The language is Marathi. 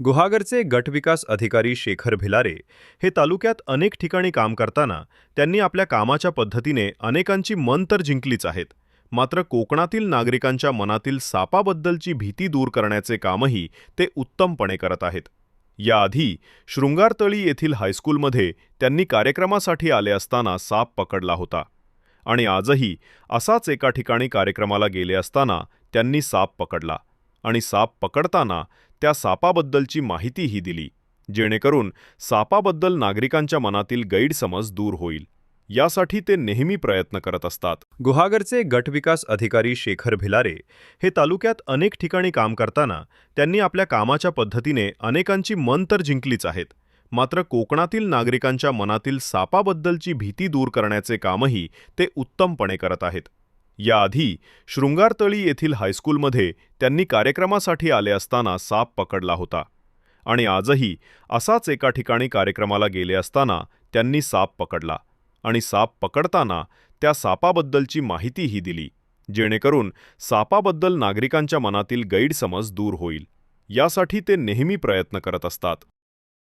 गुहागरचे गटविकास अधिकारी शेखर भिलारे हे तालुक्यात अनेक ठिकाणी काम करताना त्यांनी आपल्या कामाच्या पद्धतीने अनेकांची मन तर जिंकलीच आहेत. मात्र कोकणातील नागरिकांच्या मनातील सापाबद्दलची भीती दूर करण्याचे कामही ते उत्तमपणे करत आहेत. याआधी शृंगारतळी येथील हायस्कूलमध्ये त्यांनी कार्यक्रमासाठी आले असताना साप पकडला होता आणि आजही असाच एका ठिकाणी कार्यक्रमाला गेले असताना त्यांनी साप पकडला आणि साप पकडताना त्या सापाबद्दलची माहितीही दिली जेणेकरून सापाबद्दल नागरिकांच्या मनातील गैरसमज दूर होईल. यासाठी ते नेहमी प्रयत्न करत असतात. गुहागरचे गटविकास अधिकारी शेखर भिलारे हे तालुक्यात अनेक ठिकाणी काम करताना त्यांनी आपल्या कामाच्या पद्धतीने अनेकांची मन तर जिंकलीच आहेत मात्र कोकणातील नागरिकांच्या मनातील सापाबद्दलची भीती दूर करण्याचे कामही ते उत्तमपणे करत आहेत. याआधी शृंगारतळी येथील हायस्कूलमध्ये त्यांनी कार्यक्रमासाठी आले असताना साप पकडला होता. आणि आजही असाच एका ठिकाणी कार्यक्रमाला गेले असताना त्यांनी साप पकडला. आणि साप पकडताना त्या सापाबद्दलची माहितीही दिली जेणेकरून सापाबद्दल नागरिकांच्या मनातील गैरसमज दूर होईल. यासाठी ते नेहमी प्रयत्न करत असतात.